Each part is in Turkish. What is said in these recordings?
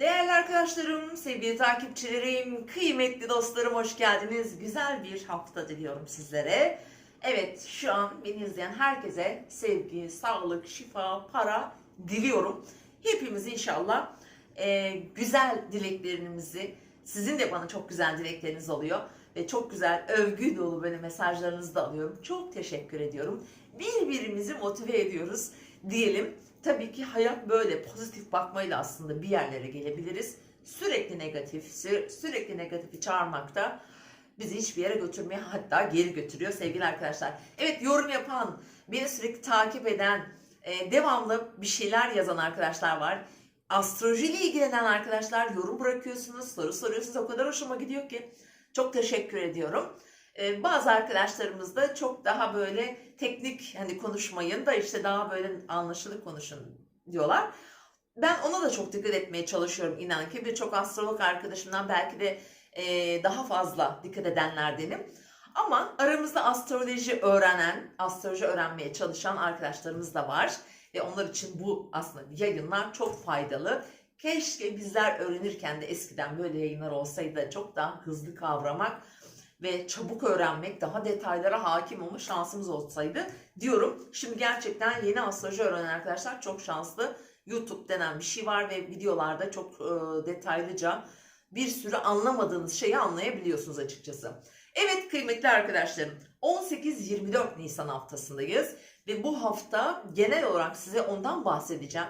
Değerli arkadaşlarım, sevgili takipçilerim, kıymetli dostlarım hoş geldiniz. Güzel bir hafta diliyorum sizlere. Evet, şu an beni izleyen herkese sevgi, sağlık, şifa, para diliyorum. Hepimiz inşallah e, güzel dileklerinizi, sizin de bana çok güzel dilekleriniz oluyor ve çok güzel övgü dolu böyle mesajlarınızı da alıyorum. Çok teşekkür ediyorum. Birbirimizi motive ediyoruz diyelim. Tabii ki hayat böyle pozitif bakmayla aslında bir yerlere gelebiliriz. Sürekli negatif, sü- sürekli negatifi çağırmak da bizi hiçbir yere götürmeye hatta geri götürüyor sevgili arkadaşlar. Evet yorum yapan, beni sürekli takip eden, e, devamlı bir şeyler yazan arkadaşlar var. Astrolojiyle ilgilenen arkadaşlar yorum bırakıyorsunuz, soru soruyorsunuz. O kadar hoşuma gidiyor ki. Çok teşekkür ediyorum. Ee, bazı arkadaşlarımız da çok daha böyle teknik hani konuşmayın da işte daha böyle anlaşılır konuşun diyorlar. Ben ona da çok dikkat etmeye çalışıyorum inan ki. Birçok astrolog arkadaşımdan belki de e, daha fazla dikkat edenlerdenim. Ama aramızda astroloji öğrenen, astroloji öğrenmeye çalışan arkadaşlarımız da var. Ve onlar için bu aslında yayınlar çok faydalı. Keşke bizler öğrenirken de eskiden böyle yayınlar olsaydı çok daha hızlı kavramak ve çabuk öğrenmek, daha detaylara hakim olma şansımız olsaydı diyorum. Şimdi gerçekten yeni astroloji öğrenen arkadaşlar çok şanslı. YouTube denen bir şey var ve videolarda çok e, detaylıca bir sürü anlamadığınız şeyi anlayabiliyorsunuz açıkçası. Evet kıymetli arkadaşlarım 18-24 Nisan haftasındayız ve bu hafta genel olarak size ondan bahsedeceğim.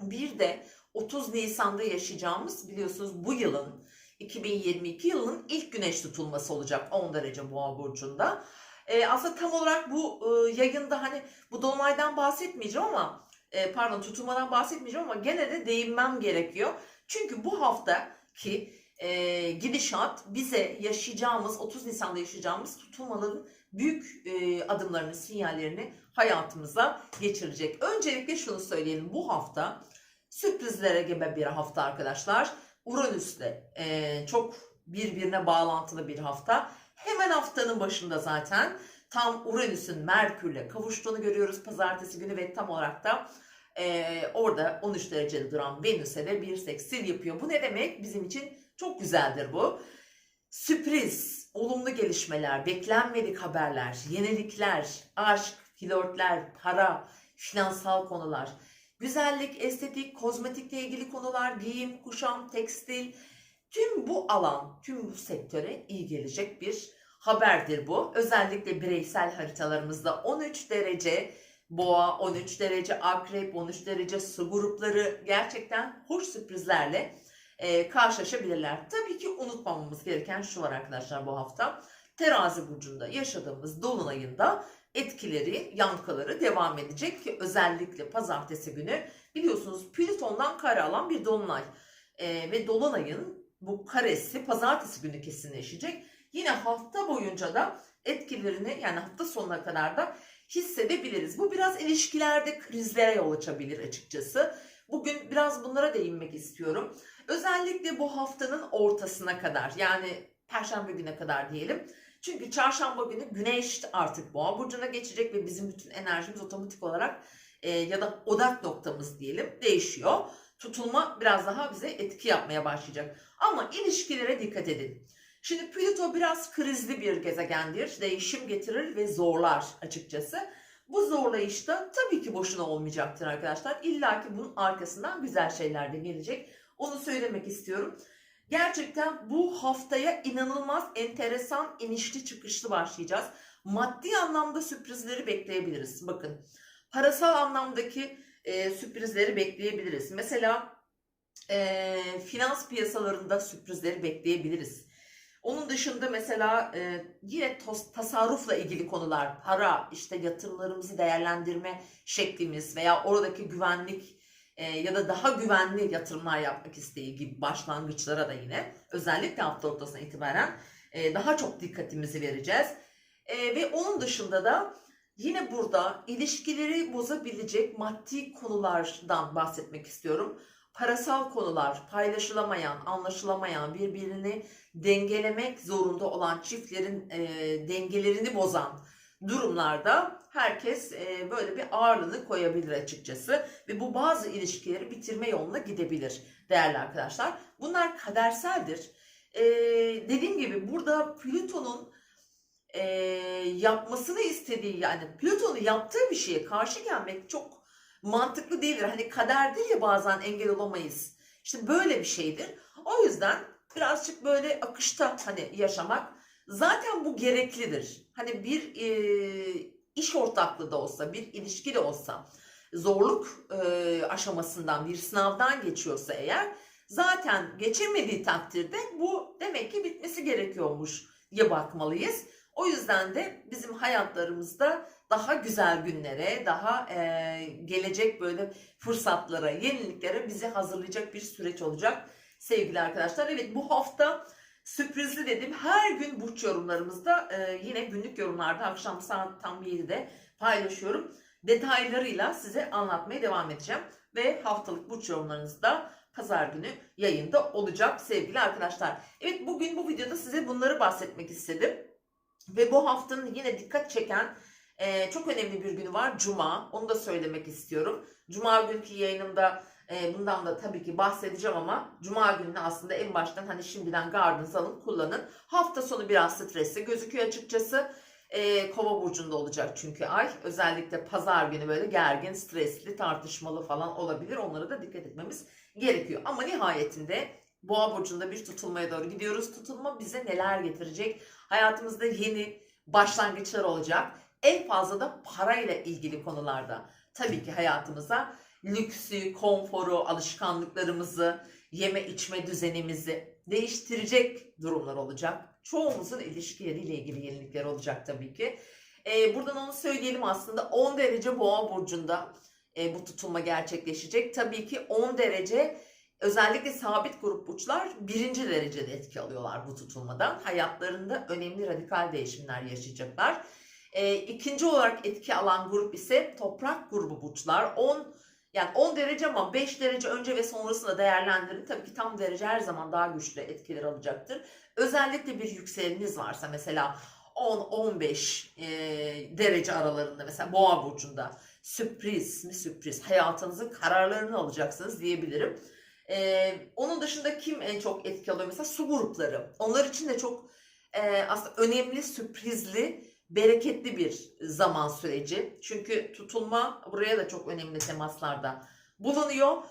Bir de 30 Nisan'da yaşayacağımız biliyorsunuz bu yılın 2022 yılının ilk güneş tutulması olacak 10 derece boğa burcunda. Ee, aslında tam olarak bu e, yayında hani bu dolunaydan bahsetmeyeceğim ama e, pardon tutulmadan bahsetmeyeceğim ama gene de değinmem gerekiyor. Çünkü bu haftaki e, gidişat bize yaşayacağımız 30 Nisan'da yaşayacağımız tutulmaların büyük e, adımlarını, sinyallerini hayatımıza geçirecek. Öncelikle şunu söyleyelim. Bu hafta sürprizlere gebe bir hafta arkadaşlar. Uranüs'te e, çok birbirine bağlantılı bir hafta. Hemen haftanın başında zaten tam Uranüs'ün Merkür'le kavuştuğunu görüyoruz pazartesi günü ve tam olarak da e, orada 13 derecede duran Venüs'e de bir seksil yapıyor. Bu ne demek? Bizim için çok güzeldir bu. Sürpriz, olumlu gelişmeler, beklenmedik haberler, yenilikler, aşk, flörtler, para, finansal konular, güzellik, estetik, kozmetikle ilgili konular, giyim, kuşam, tekstil, tüm bu alan, tüm bu sektöre iyi gelecek bir haberdir bu. Özellikle bireysel haritalarımızda 13 derece boğa, 13 derece akrep, 13 derece su grupları gerçekten hoş sürprizlerle e, karşılaşabilirler. Tabii ki unutmamamız gereken şu var arkadaşlar bu hafta. Terazi burcunda yaşadığımız dolunayında etkileri, yankıları devam edecek ki özellikle pazartesi günü biliyorsunuz Plüton'dan kare alan bir dolunay E, ve dolunayın bu karesi pazartesi günü kesinleşecek. Yine hafta boyunca da etkilerini yani hafta sonuna kadar da hissedebiliriz. Bu biraz ilişkilerde krizlere yol açabilir açıkçası. Bugün biraz bunlara değinmek istiyorum. Özellikle bu haftanın ortasına kadar yani perşembe güne kadar diyelim. Çünkü çarşamba günü güneş artık boğa burcuna geçecek ve bizim bütün enerjimiz otomatik olarak e, ya da odak noktamız diyelim değişiyor. Tutulma biraz daha bize etki yapmaya başlayacak. Ama ilişkilere dikkat edin. Şimdi Plüto biraz krizli bir gezegendir. Değişim getirir ve zorlar açıkçası. Bu zorlayışta tabii ki boşuna olmayacaktır arkadaşlar. İlla ki bunun arkasından güzel şeyler de gelecek. Onu söylemek istiyorum. Gerçekten bu haftaya inanılmaz enteresan inişli çıkışlı başlayacağız. Maddi anlamda sürprizleri bekleyebiliriz. Bakın parasal anlamdaki e, sürprizleri bekleyebiliriz. Mesela e, finans piyasalarında sürprizleri bekleyebiliriz. Onun dışında mesela e, yine tos, tasarrufla ilgili konular, para, işte yatırımlarımızı değerlendirme şeklimiz veya oradaki güvenlik e, ya da daha güvenli yatırımlar yapmak isteği gibi başlangıçlara da yine özellikle hafta ortasına itibaren e, daha çok dikkatimizi vereceğiz. E, ve onun dışında da yine burada ilişkileri bozabilecek maddi konulardan bahsetmek istiyorum. Parasal konular, paylaşılamayan, anlaşılamayan, birbirini dengelemek zorunda olan çiftlerin e, dengelerini bozan durumlarda herkes e, böyle bir ağırlığını koyabilir açıkçası ve bu bazı ilişkileri bitirme yoluna gidebilir değerli arkadaşlar. Bunlar kaderseldir. E, dediğim gibi burada Plüton'un e, yapmasını istediği yani Plüton'un yaptığı bir şeye karşı gelmek çok mantıklı değildir. Hani kader değil ya bazen engel olamayız. İşte böyle bir şeydir. O yüzden birazcık böyle akışta hani yaşamak zaten bu gereklidir. Hani bir e, iş ortaklığı da olsa, bir ilişki de olsa zorluk e, aşamasından bir sınavdan geçiyorsa eğer zaten geçemediği takdirde bu demek ki bitmesi gerekiyormuş ya bakmalıyız. O yüzden de bizim hayatlarımızda daha güzel günlere, daha e, gelecek böyle fırsatlara, yeniliklere bizi hazırlayacak bir süreç olacak sevgili arkadaşlar. Evet bu hafta sürprizli dedim. Her gün burç yorumlarımızda e, yine günlük yorumlarda akşam saat tam 7'de paylaşıyorum. Detaylarıyla size anlatmaya devam edeceğim. Ve haftalık burç yorumlarınız da pazar günü yayında olacak sevgili arkadaşlar. Evet bugün bu videoda size bunları bahsetmek istedim. Ve bu haftanın yine dikkat çeken e, çok önemli bir günü var. Cuma. Onu da söylemek istiyorum. Cuma günkü yayınımda e, bundan da tabii ki bahsedeceğim ama Cuma gününü aslında en baştan hani şimdiden gardınızı alın kullanın. Hafta sonu biraz stresli gözüküyor açıkçası. E, Kova burcunda olacak çünkü ay. Özellikle pazar günü böyle gergin, stresli, tartışmalı falan olabilir. Onlara da dikkat etmemiz gerekiyor. Ama nihayetinde Boğa burcunda bir tutulmaya doğru gidiyoruz. Tutulma bize neler getirecek? Hayatımızda yeni başlangıçlar olacak. En fazla da parayla ilgili konularda. Tabii ki hayatımıza lüksü, konforu, alışkanlıklarımızı, yeme içme düzenimizi değiştirecek durumlar olacak. Çoğumuzun ilişkileriyle ilgili yenilikler olacak tabii ki. Ee, buradan onu söyleyelim aslında 10 derece boğa burcunda e, bu tutulma gerçekleşecek. Tabii ki 10 derece özellikle sabit grup burçlar birinci derecede etki alıyorlar bu tutulmadan. Hayatlarında önemli radikal değişimler yaşayacaklar. E, ikinci olarak etki alan grup ise toprak grubu burçlar. 10 yani 10 derece ama 5 derece önce ve sonrasında değerlendirin. Tabii ki tam derece her zaman daha güçlü etkiler alacaktır. Özellikle bir yükseleniniz varsa mesela 10-15 e, derece aralarında mesela boğa burcunda sürpriz mi sürpriz hayatınızın kararlarını alacaksınız diyebilirim. E, onun dışında kim en çok etki alıyor? Mesela su grupları. Onlar için de çok e, aslında önemli, sürprizli, bereketli bir zaman süreci. Çünkü tutulma buraya da çok önemli temaslarda bulunuyor.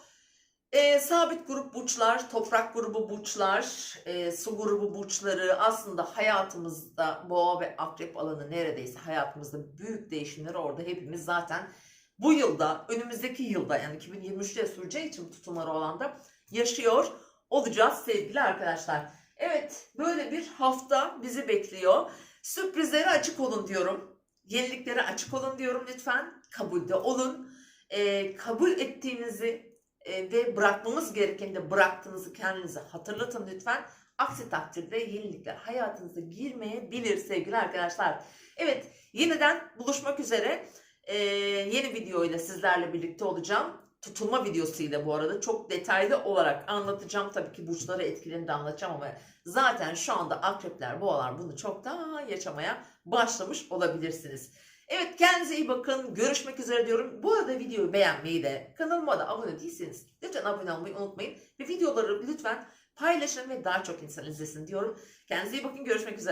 E, sabit grup burçlar, toprak grubu burçlar, e, su grubu burçları aslında hayatımızda boğa ve akrep alanı neredeyse hayatımızda büyük değişimleri orada hepimiz zaten bu yılda, önümüzdeki yılda yani 2023'te süreceği için tutulmaları alanda yaşıyor olacağız sevgili arkadaşlar. Evet böyle bir hafta bizi bekliyor. Sürprizlere açık olun diyorum. Yeniliklere açık olun diyorum lütfen. Kabulde olun. Ee, kabul ettiğinizi e, ve bırakmamız gerekeni de bıraktığınızı kendinize hatırlatın lütfen. Aksi takdirde yenilikler hayatınıza girmeyebilir sevgili arkadaşlar. Evet yeniden buluşmak üzere. Ee, yeni videoyla sizlerle birlikte olacağım. Tutulma videosuyla bu arada çok detaylı olarak anlatacağım. Tabii ki burçları etkilerini de anlatacağım ama zaten şu anda akrepler, boğalar bunu çoktan yaşamaya başlamış olabilirsiniz. Evet kendinize iyi bakın. Görüşmek üzere diyorum. Bu arada videoyu beğenmeyi de kanalıma da abone değilseniz lütfen abone olmayı unutmayın. Ve videoları lütfen paylaşın ve daha çok insan izlesin diyorum. Kendinize iyi bakın. Görüşmek üzere.